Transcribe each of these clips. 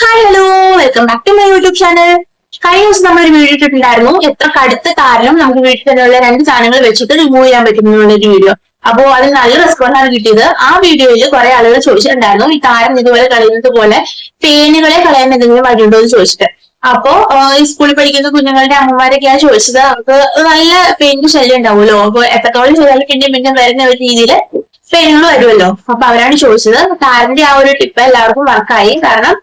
Hi hello welcome back to my YouTube channel കഴിഞ്ഞ ദിവസം നമ്മൾ ഒരു വീഡിയോ ഇട്ടിട്ടുണ്ടായിരുന്നു. എത്ര കടുത്ത കാരണം നമുക്ക് വീട്ടിൽ തന്നെയുള്ള രണ്ട് സാധനങ്ങൾ വെച്ചിട്ട് റിമൂവ് ചെയ്യാൻ പറ്റും എന്നുള്ള ഒരു വീഡിയോ അപ്പോ അത് നല്ല റെസ്പോൺസ് ആണ് കിട്ടിയത്. ആ വീഡിയോയിൽ കുറെ ആളുകൾ ചോദിച്ചിട്ടുണ്ടായിരുന്നു ഈ താരം ഇതുപോലെ കളയുന്നത് പോലെ പേനുകളെ കളയാൻ എന്തെങ്കിലും വഴിയുണ്ടോ? എന്ന് ചോദിച്ചിട്ട്. അപ്പോ ഈ സ്കൂളിൽ പഠിക്കുന്ന കുഞ്ഞുങ്ങളുടെ അമ്മമാരൊക്കെയാണ് ചോദിച്ചത്. നമുക്ക് നല്ല പെയിന്റ് ശല്യം ഉണ്ടാവുമല്ലോ? അപ്പൊ എത്രത്തോളം ചെയ്താലും പിന്നെ പിന്നെ വരുന്ന ഒരു രീതിയിൽ പെയിനുകൾ വരുമല്ലോ. അപ്പൊ അവരാണ് ചോദിച്ചത്. താരന്റെ ആ ഒരു ടിപ്പ് എല്ലാവർക്കും വർക്കായി കാരണം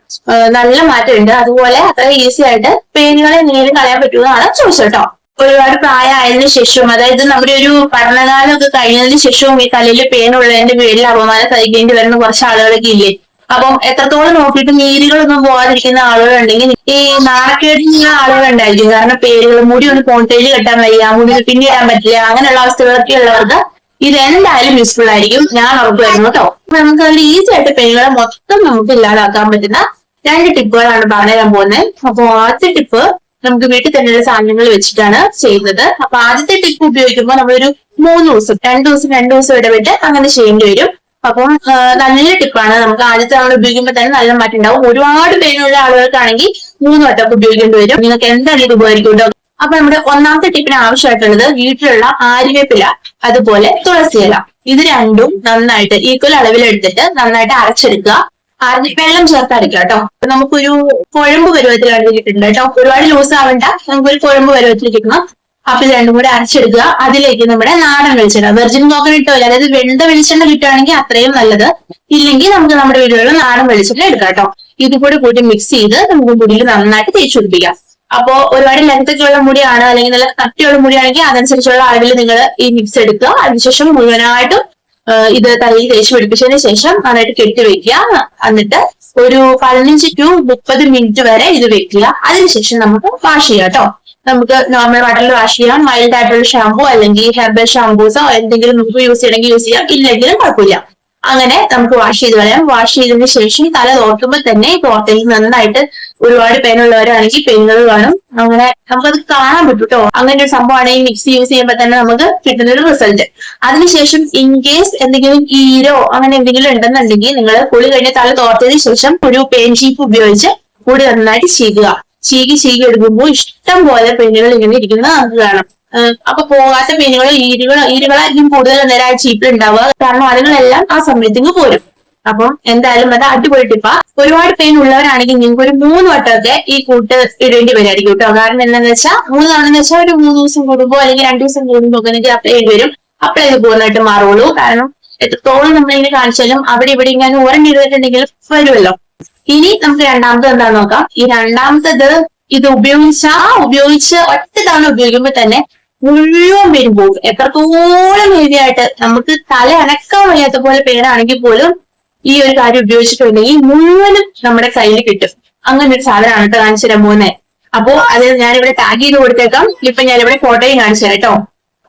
നല്ല മാറ്റമുണ്ട്. അതുപോലെ അത്ര ഈസി ആയിട്ട് പേനുകളെ എങ്ങനെയും കളയാൻ പറ്റുമെന്നാണ് ചോദിച്ചത് കേട്ടോ ഒരുപാട് പ്രായമായതിനു ശേഷവും അതായത് നമ്മുടെ ഒരു പഠനകാലം ഒക്കെ കഴിഞ്ഞതിന് ശേഷവും ഈ തലയിൽ പേനുള്ളതിന്റെ പേരിൽ അപമാനം സഹിക്കേണ്ടി വരുന്ന കുറച്ച് ആളുകളൊക്കെ ഇല്ലേ? അപ്പം എത്രത്തോളം നോക്കിയിട്ട് നീരുകളൊന്നും പോകാതിരിക്കുന്ന ആളുകളുണ്ടെങ്കിൽ ഈ നാണക്കേടിനുള്ള ആളുകളുണ്ടായിരിക്കും. കാരണം പേരുകൾ മുടി ഒന്ന് പോണ്ടേജ് കെട്ടാൻ വയ്യ മുടി പിന്നിടാൻ പറ്റില്ല അങ്ങനെയുള്ള അവസ്ഥകളൊക്കെ ഉള്ളവർക്ക് ഇത് എന്തായാലും യൂസ്ഫുൾ ആയിരിക്കും. ഞാൻ ഉറപ്പ് വരുന്നു കേട്ടോ നമുക്ക് അതിൽ ഈസി ആയിട്ട് പെണ്ണുകളെ മൊത്തം നമുക്ക് ഇല്ലാതാക്കാൻ പറ്റുന്ന രണ്ട് ടിപ്പുകളാണ് പറഞ്ഞു പറഞ്ഞുതരാൻ പോകുന്നത്. അപ്പൊ ആദ്യത്തെ ടിപ്പ് നമുക്ക് വീട്ടിൽ തന്നെയുള്ള സാധനങ്ങൾ വെച്ചിട്ടാണ് ചെയ്യുന്നത്. അപ്പൊ ആദ്യത്തെ ടിപ്പ് ഉപയോഗിക്കുമ്പോൾ നമ്മളൊരു മൂന്ന് ദിവസം രണ്ട് ദിവസം രണ്ട് ദിവസം ഇടവിട്ട് അങ്ങനെ ചെയ്യേണ്ടി വരും. അപ്പം നല്ല ടിപ്പാണ്. നമുക്ക് ആദ്യത്തെ നമ്മൾ ഉപയോഗിക്കുമ്പോൾ തന്നെ നല്ല മാറ്റം ഉണ്ടാവും. ഒരുപാട് പേരുള്ള ആളുകൾക്കാണെങ്കിൽ മൂന്ന് വട്ടം ഉപയോഗിക്കേണ്ടി വരും. നിങ്ങൾക്ക് എന്തായാലും ഇത് ഉപകരിക്കും കേട്ടോ അപ്പൊ നമ്മുടെ ഒന്നാമത്തെ ടിപ്പിന് ആവശ്യമായിട്ടുള്ളത് വീട്ടിലുള്ള ആര്യവേപ്പില അതുപോലെ തുളസി ഇല. ഇത് രണ്ടും നന്നായിട്ട് ഈക്വൽ അളവിലെടുത്തിട്ട് നന്നായിട്ട് അരച്ചെടുക്കുക. അരഞ്ഞ് വെള്ളം ചേർത്ത് അരക്കുക കേട്ടോ. അപ്പൊ നമുക്കൊരു കുഴമ്പ് പരുവത്തിലാണ് കിട്ടുന്നത് കേട്ടോ. ഒരുപാട് ലൂസ് ആവണ്ട. നമുക്കൊരു കുഴമ്പ് പരുവത്തിൽ കിട്ടണം. അപ്പൊ രണ്ടും കൂടെ അരച്ചെടുക്കുക. അതിലേക്ക് നമ്മുടെ നാടൻ വെളിച്ചെണ്ണ വെർജിൻ കോക്കനട്ട് ഓയിൽ അതായത് വെണ്ട വെളിച്ചെണ്ണ കിട്ടുകയാണെങ്കിൽ അത്രയും നല്ലത്. ഇല്ലെങ്കിൽ നമുക്ക് നമ്മുടെ വീടുകളിൽ നാടൻ വെളിച്ചെണ്ണ എടുക്കാം കേട്ടോ. ഇതുകൂടി കൂട്ടി മിക്സ് ചെയ്ത് നമുക്ക് മുടിയിൽ നന്നായിട്ട് തേച്ചു പിടിപ്പിക്കാം. അപ്പോ ഒരുപാട് ലെങ്ത് ഒക്കെ ഉള്ള മുടിയാണ് അല്ലെങ്കിൽ നല്ല കട്ടിയുള്ള മുടിയാണെങ്കിൽ അതനുസരിച്ചുള്ള അളവിൽ നിങ്ങൾ ഈ മിക്സ് എടുക്കുക. അതിനുശേഷം മുഴുവനായിട്ടും ഇത് തലയിൽ തേച്ച് പിടിപ്പിച്ചതിന് ശേഷം നന്നായിട്ട് കെട്ടിവെക്കുക എന്നിട്ട് ഒരു പതിനഞ്ച് ടു മുപ്പത് മിനിറ്റ് വരെ ഇത് വെക്കുക. അതിനുശേഷം നമുക്ക് വാഷ് ചെയ്യാം കേട്ടോ. നമുക്ക് നോർമൽ വാട്ടറിൽ വാഷ് ചെയ്യാം. മൈൽഡ് ആയിട്ടുള്ള ഷാമ്പു അല്ലെങ്കിൽ ഹെർബൽ ഷാമ്പൂസോ എന്തെങ്കിലും നമുക്ക് യൂസ് ചെയ്യണമെങ്കിൽ യൂസ് ചെയ്യാം. ഇല്ലെങ്കിലും കുഴപ്പമില്ല. അങ്ങനെ നമുക്ക് വാഷ് ചെയ്ത് കളയാം. വാഷ് ചെയ്തതിന് ശേഷം തല തോർത്തുമ്പോൾ തന്നെ തോർത്തിൽ നന്നായിട്ട് ഒരുപാട് പേനുള്ളവരാണെങ്കിൽ പെയിനുകൾ കാണും. അങ്ങനെ നമുക്കത് കാണാൻ പറ്റും കേട്ടോ അങ്ങനെ ഒരു സംഭവമാണെങ്കിൽ മിക്സി യൂസ് ചെയ്യുമ്പോൾ തന്നെ നമുക്ക് കിട്ടുന്ന ഒരു റിസൾട്ട് അതിനുശേഷം ഇൻ കേസ് എന്തെങ്കിലും ഈരോ അങ്ങനെ എന്തെങ്കിലും ഉണ്ടെന്നുണ്ടെങ്കിൽ നിങ്ങൾ കുളി കഴിഞ്ഞ് തല തോർത്തതിന് ശേഷം ഒരു പെയിൻ ഷീപ്പ് ഉപയോഗിച്ച് കൂടി നന്നായിട്ട് ചീകുക. ചീകി ചീകി എടുക്കുമ്പോൾ ഇഷ്ടം പോലെ പെയിനുകൾ ഇങ്ങനെ ഇരിക്കുന്നത് നമുക്ക് കാണാം. അപ്പൊ പോകാത്ത മീനുകൾ ഈരുകൾ ഈരുകളായിരിക്കും കൂടുതൽ നേരം ആ ചീപ്പിൽ ഉണ്ടാവുക. കാരണം അതുങ്ങളെല്ലാം ആ സമയത്തേക്ക് പോരും. അപ്പം എന്തായാലും അത് അടിപൊളി ടിപ്പാ. ഒരുപാട് പെയിൻ ഉള്ളവരാണെങ്കിൽ നിങ്ങൾക്ക് ഒരു മൂന്ന് വട്ടമൊക്കെ ഈ കൂട്ട് ഇടേണ്ടി വരുമായിരിക്കും കേട്ടോ. കാരണം എന്താണെന്ന് വെച്ചാൽ മൂന്ന് തവണ വെച്ചാൽ ഒരു മൂന്ന് ദിവസം കൂടുമ്പോ അല്ലെങ്കിൽ രണ്ടു ദിവസം കൂടുമ്പോ ഒക്കെ എനിക്ക് അപ്ലൈ ചെയ്ത് വരും. അപ്ലൈ ചെയ്ത് പൂർണമായിട്ട് മാറുള്ളൂ. കാരണം എത്രത്തോളം നമ്മളിങ്ങനെ കാണിച്ചാലും അവിടെ ഇവിടെ ഇങ്ങനെ ഓരം ചെയ്തിട്ടുണ്ടെങ്കിൽ വരുമല്ലോ. ഇനി നമുക്ക് രണ്ടാമത് എന്താന്ന് നോക്കാം. ഈ രണ്ടാമത്തത് ഇത് ഉപയോഗിച്ച ഉപയോഗിച്ച് ഒറ്റ തവണ ഉപയോഗിക്കുമ്പോൾ തന്നെ മുഴുവൻ പേരും പോകും. എത്രത്തോളം എഴുതിയായിട്ട് നമുക്ക് തല അനക്കാൻ വയ്യാത്ത പോലെ പേരാണെങ്കിൽ പോലും ഈ ഒരു കാര്യം ഉപയോഗിച്ചിട്ടുണ്ടെങ്കിൽ മുഴുവനും നമ്മുടെ കയ്യിൽ കിട്ടും. അങ്ങനെ ഒരു സാധനമാണ് കേട്ടോ കാണിച്ചു തരാൻ പോകുന്നത് അപ്പോ അത് ഞാനിവിടെ ടാഗ് ചെയ്ത് കൊടുത്തേക്കാം. ഇപ്പൊ ഞാനിവിടെ ഫോട്ടോയും കാണിച്ചു തരാം കേട്ടോ.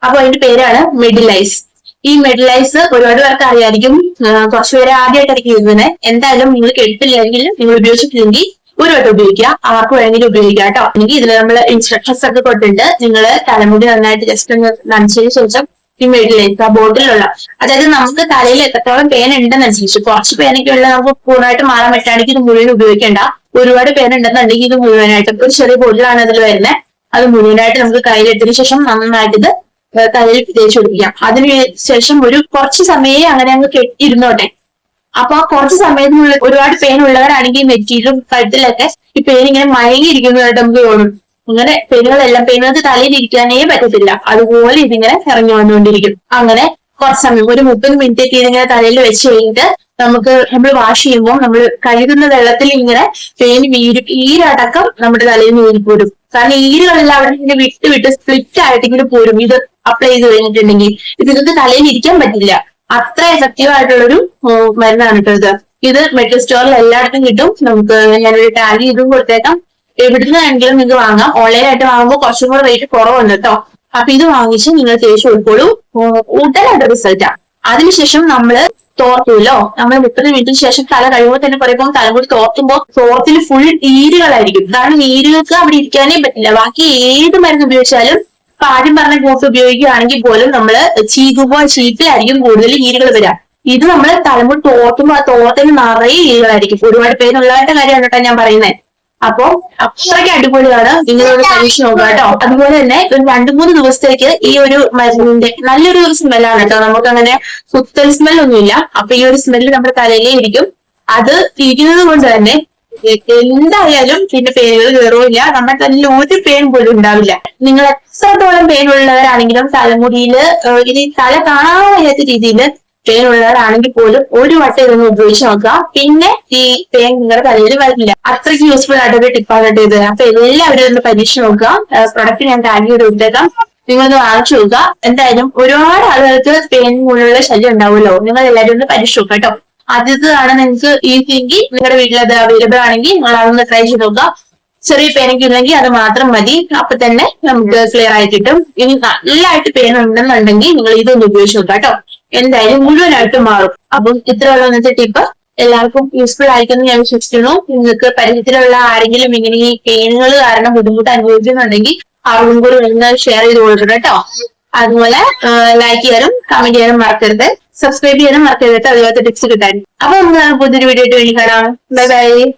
അപ്പൊ അതിന്റെ പേരാണ് മിഡിലൈസ് ഈ മെഡലൈസ് ഒരുപാട് പേർക്ക് അറിയായിരിക്കും. കുറച്ചുപേരെ കുറച്ച് പേര് ആദ്യമായിട്ടായിരിക്കും എഴുതുന്നത്. എന്തായാലും നിങ്ങൾ കേട്ടിട്ടില്ലെങ്കിൽ നിങ്ങൾ ഉപയോഗിച്ചിട്ടില്ലെങ്കിൽ ഒരു വട്ടം ഉപയോഗിക്കുക. ആർക്ക് വേണമെങ്കിലും ഉപയോഗിക്കാം കേട്ടോ. എനിക്ക് ഇതിൽ നമ്മൾ ഇൻസ്ട്രക്ഷൻസ് ഒക്കെ കൊടുത്തിട്ടുണ്ട്. നിങ്ങൾ തലമുടി നന്നായിട്ട് ജസ്റ്റ് ഒന്ന് നനച്ചതിന് ശേഷം ഈ മെഡിലേക്ക് ആ ബോട്ടിലുള്ള അതായത് നമുക്ക് തലയിൽ എത്രത്തോളം പേൻ ഉണ്ടെന്നനുസരിച്ച് കുറച്ച് പേനൊക്കെ ഉള്ള നമുക്ക് പൂർണമായിട്ട് മാറാൻ പറ്റുകയാണെങ്കിൽ ഇത് മുഴുവൻ ഉപയോഗിക്കേണ്ട. ഒരുപാട് പേന ഉണ്ടെന്നുണ്ടെങ്കിൽ ഇത് മുഴുവനായിട്ട് ഒരു ചെറിയ ബോട്ടിലാണ് അതിൽ വരുന്നത് അത് മുഴുവനായിട്ട് നമുക്ക് കയ്യിലെടുത്തതിന് ശേഷം നന്നായിട്ട് ഇത് തലയിൽ തേച്ച് പിടിപ്പിക്കാം. അതിന് ശേഷം ഒരു കുറച്ച് സമയം അങ്ങനെ അങ്ങ് കെട്ടിയിരുന്നോട്ടെ അപ്പൊ കുറച്ച് സമയത്തിനുള്ളിൽ ഒരുപാട് പെയിൻ ഉള്ളവരാണെങ്കിൽ നെറ്റിയിലും കഴുത്തിലൊക്കെ ഈ പെയിൻ ഇങ്ങനെ മയങ്ങിയിരിക്കുന്നതായിട്ട് നമുക്ക് തോന്നും. ഇങ്ങനെ പെയിനുകളെല്ലാം പെയിനുകൾക്ക് തലയിൽ ഇരിക്കാനേ പറ്റത്തില്ല. അതുപോലെ ഇതിങ്ങനെ ഇറങ്ങി വന്നുകൊണ്ടിരിക്കും. അങ്ങനെ കുറച്ച് സമയം ഒരു മുപ്പത് മിനിറ്റ് ഒക്കെ ഇതിങ്ങനെ തലയിൽ വെച്ച് കഴിഞ്ഞിട്ട് നമുക്ക് നമ്മൾ വാഷ് ചെയ്യുമ്പോൾ നമ്മൾ കഴുകുന്ന വെള്ളത്തിൽ ഇങ്ങനെ പെയിൻ വീര്. ഈരടക്കം നമ്മുടെ തലയിൽ നിന്ന് ഊരിപ്പോരും കാരണം ഈരുകളെല്ലാം അവിടെ ഇങ്ങനെ വിട്ട് വിട്ട് സ്പ്ലിറ്റ് ആയിട്ട് ഇങ്ങനെ പോരും. ഇത് അപ്ലൈ ചെയ്ത് കഴിഞ്ഞിട്ടുണ്ടെങ്കിൽ. ഇത് തലയിൽ ഇരിക്കാൻ പറ്റില്ല. അത്ര എഫക്റ്റീവ് ആയിട്ടുള്ളൊരു മരുന്നാണ് കേട്ടോ ഇത്. ഇത് മെഡിക്കൽ സ്റ്റോറിൽ എല്ലായിടത്തും കിട്ടും. നമുക്ക് ഞാനൊരു ടാഗ് ചെയ്തും കൊടുത്തേക്കാം. എവിടുന്നാണെങ്കിലും നിങ്ങൾക്ക് വാങ്ങാം. ഓൺലൈൻ ആയിട്ട് വാങ്ങുമ്പോൾ കുറച്ചും കൂടെ റേറ്റ് കുറവുണ്ട് കേട്ടോ അപ്പൊ ഇത് വാങ്ങിച്ച് നിങ്ങൾ തേച്ച് കൊടുക്കോളൂ ഉടനായിട്ട് റിസൾട്ടാണ് അതിനുശേഷം നമ്മൾ തോർത്തുമല്ലോ നമ്മൾ മുപ്പത് മിനിറ്റിന് ശേഷം തല കഴിയുമ്പോൾ തന്നെ പറയുമ്പോൾ തലമുടി തോർത്തുമ്പോൾ തോർത്തിൽ ഫുൾ ഈരുകളായിരിക്കും കാരണം ഈരുകൾക്ക് അവിടെ ഇരിക്കാനേ പറ്റില്ല. ബാക്കി ഏത് മരുന്ന് ഉപയോഗിച്ചാലും ഇപ്പൊ ആദ്യം പറഞ്ഞ ഗോസ് ഉപയോഗിക്കുകയാണെങ്കിൽ പോലും നമ്മൾ ചീകുമ്പോൾ ചീറ്റിലായിരിക്കും കൂടുതൽ ഈരുകൾ വരിക. ഇത് നമ്മൾ തലമുറ തോർത്തുമ്പോ ആ തോർത്തിന് നിറയെ ഈരുകളായിരിക്കും. ഒരുപാട് പേരുള്ളവരുടെ കാര്യം കേട്ടോ ഞാൻ പറയുന്നത് അപ്പൊ അത്രയ്ക്ക് അടിപൊളിയാണ് നിങ്ങളോട് പരീക്ഷ നോക്കുക കേട്ടോ. അതുപോലെ തന്നെ ഒരു രണ്ടു മൂന്ന് ദിവസത്തേക്ക് ഈ ഒരു മരുന്നിന്റെ നല്ലൊരു സ്മെല്ലാണ് കേട്ടോ. നമുക്ക് അങ്ങനെ കുത്തൽ സ്മെൽ ഒന്നുമില്ല. അപ്പൊ ഈ ഒരു സ്മെല്ല് നമ്മുടെ തലയിലേ ഇരിക്കും. അത് തിരിയുന്നത് കൊണ്ട് തന്നെ എന്തായാലും പിന്നെ പേരുകൾ കയറുമില്ല നമ്മുടെ തന്നെ ഒരു പേൻ പോലും ഉണ്ടാവില്ല. നിങ്ങൾ എത്രത്തോളം പേൻ ഉള്ളവരാണെങ്കിലും തലമുടിയിൽ ഇനി തല കാണാൻ വയ്യാത്ത രീതിയിൽ പേനുള്ളവരാണെങ്കിൽ പോലും ഒരു വട്ടം ഇതൊന്ന് ഉപയോഗിച്ച് നോക്കുക. പിന്നെ ഈ പേൻ നിങ്ങളുടെ തലയിൽ വരില്ല. അത്രയ്ക്ക് യൂസ്ഫുൾ ആയിട്ടൊരു ടിപ്പാണ് ഇത്. അപ്പൊ എല്ലാവരും ഒന്ന് പരീക്ഷ നോക്കുക. പ്രൊഡക്റ്റ് ഞാൻ ടാഗ് ചെയ്ത് ഇട്ടേക്കാം നിങ്ങളൊന്ന് വാങ്ങിച്ചു നോക്കുക. എന്തായാലും ഒരുപാട് ആളുകൾക്ക് പേൻ മൂലമുള്ള ശല്യം ഉണ്ടാവുമല്ലോ. നിങ്ങൾ എല്ലാവരും ഒന്ന് പരീക്ഷ നോക്കാം കേട്ടോ. ആദ്യത്തേതാണ് നിങ്ങൾക്ക് ഈസിയെങ്കിൽ നിങ്ങളുടെ വീട്ടിൽ അത് അവൈലബിൾ ആണെങ്കിൽ നിങ്ങൾ അതൊന്ന് ട്രൈ ചെയ്ത് നോക്കുക. ചെറിയ പെയിനൊക്കെ ഇല്ലെങ്കിൽ അത് മാത്രം മതി. അപ്പൊ തന്നെ നമുക്ക് ക്ലിയർ ആയി കിട്ടും ഇനി നല്ലതായിട്ട് പേന ഉണ്ടെന്നുണ്ടെങ്കിൽ നിങ്ങൾ ഇതൊന്ന് ഉപയോഗിച്ച് നോക്കുക കേട്ടോ. എന്തായാലും മുഴുവനായിട്ട് മാറും. അപ്പം ഇത്രയുള്ള ഇന്നത്തെ ടിപ്പ് എല്ലാവർക്കും യൂസ്ഫുൾ ആയിരിക്കുമെന്ന് ഞാൻ വിശ്വസിക്കുന്നു. നിങ്ങൾക്ക് പരിചയത്തിലുള്ള ആരെങ്കിലും ഇങ്ങനെ ഈ പെയിനുകൾ കാരണം ബുദ്ധിമുട്ട് അനുഭവിക്കുന്നുണ്ടെങ്കിൽ അവരും കൂടി ഒന്ന് ഷെയർ ചെയ്ത് കൊടുക്കണം കേട്ടോ. അതുപോലെ ലൈക്ക് ചെയ്യാനും കമന്റ് ചെയ്യാനും മറക്കരുത്. സബ്സ്ക്രൈബ് ചെയ്യാനും മറക്കരുത് അതുപോലത്തെ ടിപ്സ് കിട്ടാൻ. അപ്പൊ നമുക്ക് പുതിയൊരു വീഡിയോ ആയിട്ട് കാണാം. Bye bye